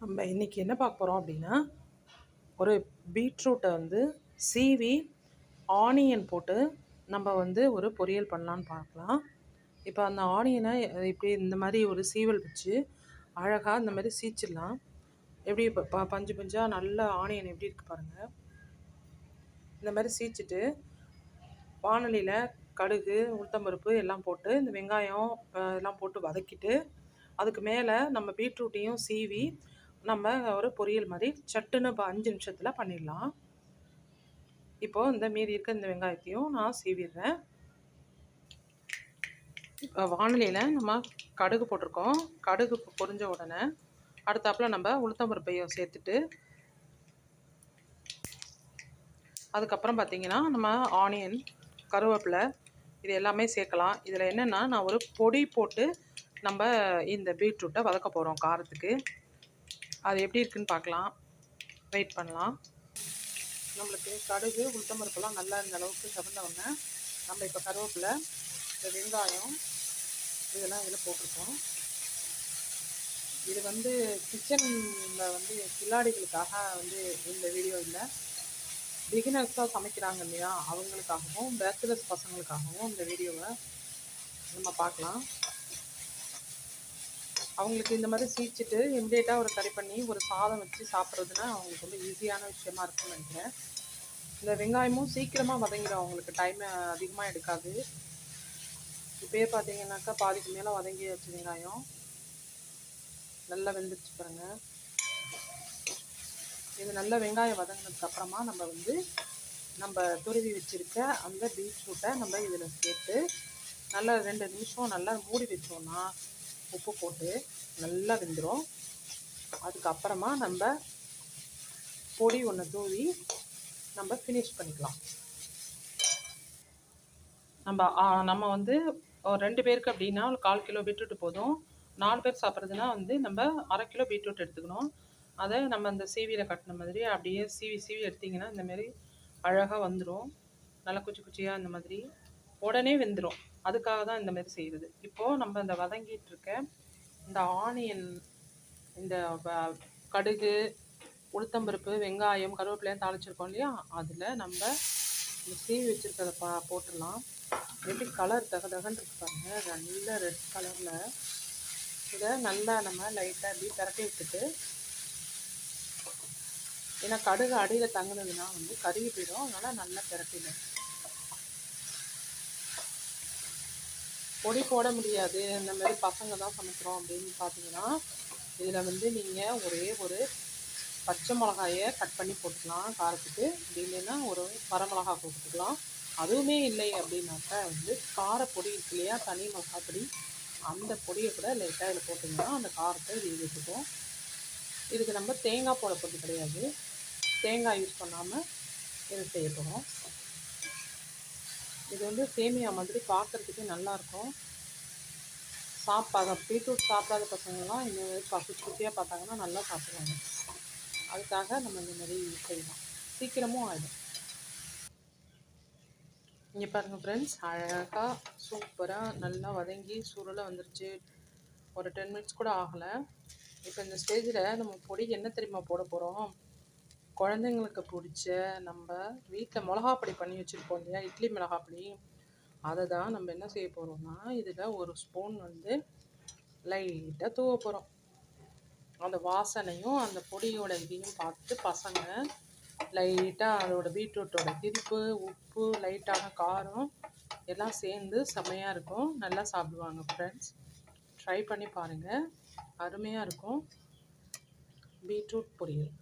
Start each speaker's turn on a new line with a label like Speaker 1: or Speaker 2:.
Speaker 1: நம்ம இன்றைக்கி என்ன பார்க்க போகிறோம் அப்படின்னா ஒரு பீட்ரூட்டை வந்து சீவி ஆனியன் போட்டு நம்ம வந்து ஒரு பொரியல் பண்ணலான்னு பார்க்கலாம். இப்போ அந்த ஆனியனை இப்படி இந்த மாதிரி ஒரு சீவல் வச்சு அழகாக இந்த மாதிரி சீச்சிடலாம். எப்படி இப்போ ப பஞ்சு பஞ்சாக நல்ல ஆனியன் எப்படி இருக்குது பாருங்கள் இந்த மாதிரி சீச்சிட்டு வானொலியில் கடுகு உளுத்தம்பருப்பு எல்லாம் போட்டு இந்த வெங்காயம் எல்லாம் போட்டு வதக்கிட்டு அதுக்கு மேலே நம்ம பீட்ரூட்டையும் சீவி நம்ம ஒரு பொரியல் மாதிரி சட்டுன்னு இப்போ அஞ்சு நிமிஷத்தில் பண்ணிடலாம். இப்போது இந்த மீதி இருக்க இந்த வெங்காயத்தையும் நான் சீவிடுறேன். வானிலையில் நம்ம கடுகு போட்டிருக்கோம். கடுகு பொரிஞ்ச உடனே அடுத்தாப்பில் நம்ம உளுத்தம்பருப்பையும் சேர்த்துட்டு அதுக்கப்புறம் பார்த்திங்கன்னா நம்ம ஆனியன் கருவேப்பிலை இது எல்லாமே சேர்க்கலாம். இதில் என்னென்னா நான் ஒரு பொடி போட்டு நம்ம இந்த பீட்ரூட்டை வதக்க போகிறோம் காரத்துக்கு. அது எப்படி இருக்குன்னு பார்க்கலாம். வெயிட் பண்ணலாம். நம்மளுக்கு கடுகு உளுத்தம்பருப்பெல்லாம் நல்லா இருந்த அளவுக்கு சிவந்த நம்ம இப்போ கருவேப்பிலை இந்த வெங்காயம் இதெல்லாம் இதில் போட்டிருக்கோம். இது வந்து கிச்சனில் வந்து கில்லாடிகளுக்காக வந்து இந்த வீடியோ இல்லை. பிகினர்ஸாக சமைக்கிறாங்க இல்லையா? அவங்களுக்காகவும் பேச்சுலர்ஸ் பசங்களுக்காகவும் இந்த வீடியோவை நம்ம பார்க்கலாம். அவங்களுக்கு இந்த மாதிரி சீச்சிட்டு இம்மிடியேட்டாக ஒரு கறி பண்ணி ஒரு சாதம் வச்சு சாப்பிட்றதுனா அவங்களுக்கு வந்து ஈஸியான விஷயமா இருக்கும்னு நினைக்கிறேன். இந்த வெங்காயமும் சீக்கிரமாக வதங்கிடும். அவங்களுக்கு டைம் அதிகமாக எடுக்காது. இப்போயே பார்த்தீங்கன்னாக்கா பாதிக்கு மேலே வதங்கியாச்சு வெங்காயம் நல்லா வெந்துருச்சு பாருங்க. இது நல்ல வெங்காயம் வதங்கினதுக்கப்புறமா நம்ம வந்து நம்ம துருவி வச்சுருக்க அந்த பீட்ரூட்டை நம்ம இதில் சேர்த்து நல்லா ரெண்டு நிமிஷம் நல்லா மூடி வச்சோம்னா உப்பு போட்டு நல்லா வெந்துடும் அதுக்கப்புறமா நம்ம பொடி ஒன்று தூவி நம்ம ஃபினிஷ் பண்ணிக்கலாம். நம்ம நம்ம வந்து ஒரு ரெண்டு பேருக்கு அப்படின்னா ஒரு கால் கிலோ பீட்ரூட் போதும். நாலு பேர் சாப்பிட்றதுனா வந்து நம்ம அரை கிலோ பீட்ரூட் எடுத்துக்கணும். அதை நம்ம அந்த சீவியில் கட்டின மாதிரி அப்படியே சீவி சீவி எடுத்திங்கன்னா இந்தமாரி அழகாக வந்துடும் நல்லா குச்சி குச்சியாக இந்த மாதிரி உடனே வெந்துடும் அதுக்காக தான் இந்த மாதிரி செய்கிறது இப்போது நம்ம இந்த வதங்கிட்டு இருக்க இந்த ஆனியன் இந்த கடுகு உளுத்தம்பருப்பு வெங்காயம் கருவேப்பிலையும் தாளிச்சிருக்கோம் இல்லையா? அதில் நம்ம இந்த சீவி வச்சுருக்கிறத பா போட்டுடலாம். எப்படி கலர் தக தகன்னு இருக்கு நல்ல ரெட் கலரில் இதை நல்லா நம்ம லைட்டாக இப்படி திரட்டி விட்டுட்டு ஏன்னா கடுகு அடியில் தங்கினதுன்னா வந்து கருகி போயிடும். அதனால் நல்லா திரட்டிடும் பொடி போட முடியாது. இந்த மாதிரி பசங்க தான் சமைக்கிறோம் அப்படின்னு பார்த்தீங்கன்னா இதில் வந்து நீங்கள் ஒரே ஒரு பச்சை மிளகாயை கட் பண்ணி போட்டுக்கலாம். காரத்துக்கு. அப்படி இல்லைன்னா ஒரு வரமிளகா போட்டுக்கலாம். அதுவுமே இல்லை அப்படின்னாக்கா வந்து காரப்பொடி இருக்கு இல்லையா? தனி மிளகாப்பொடி அந்த பொடியை கூட லைட்டாக இதில் போட்டிங்கன்னா அந்த காரத்தை இது எடுத்துக்கும் இதுக்கு நம்ம தேங்காய் போட போட்டு கிடையாது. தேங்காய் யூஸ் பண்ணாமல் இது செய்ய போகிறோம் இது வந்து சேமியா மாதிரி பார்க்குறதுக்கு நல்லாயிருக்கும் சாப்பாடு பீட்ரூட் சாப்பிடாத பசங்கள்லாம் இந்த மாதிரி குட்டியாக பார்த்தாங்கன்னா நல்லா சாப்பிடுவாங்க. அதுக்காக நம்ம இந்த மாதிரி செய்யலாம். சீக்கிரமும் ஆகிடும் இங்கே பாருங்கள் ஃப்ரெண்ட்ஸ் அழகாக சூப்பராக நல்லா வதங்கி சுருளை வந்துருச்சு. ஒரு டென் மினிட்ஸ் கூட ஆகலை. இப்போ இந்த ஸ்டேஜில் நம்ம பொடி என்ன தெரியுமா போட போகிறோம் குழந்தைங்களுக்கு பிடிச்ச நம்ம வீட்டில் மிளகாப்பொடி பண்ணி வச்சுருக்கோம் இல்லையா? இட்லி மிளகாப்பொடி. அதை தான் நம்ம என்ன செய்ய போகிறோம்னா இதில் ஒரு ஸ்பூன் வந்து லைட்டாக தூவ போகிறோம் அந்த வாசனையும் அந்த பொடியோட இதையும் பார்த்து பசங்க லைட்டாக அதோட பீட்ரூட்டோட திருப்பு உப்பு லைட்டான காரம் எல்லாம் சேர்ந்து செம்மையாக இருக்கும். நல்லா சாப்பிடுவாங்க ஃப்ரெண்ட்ஸ் ட்ரை பண்ணி பாருங்கள் அருமையாக இருக்கும். பீட்ரூட் பொரியல்.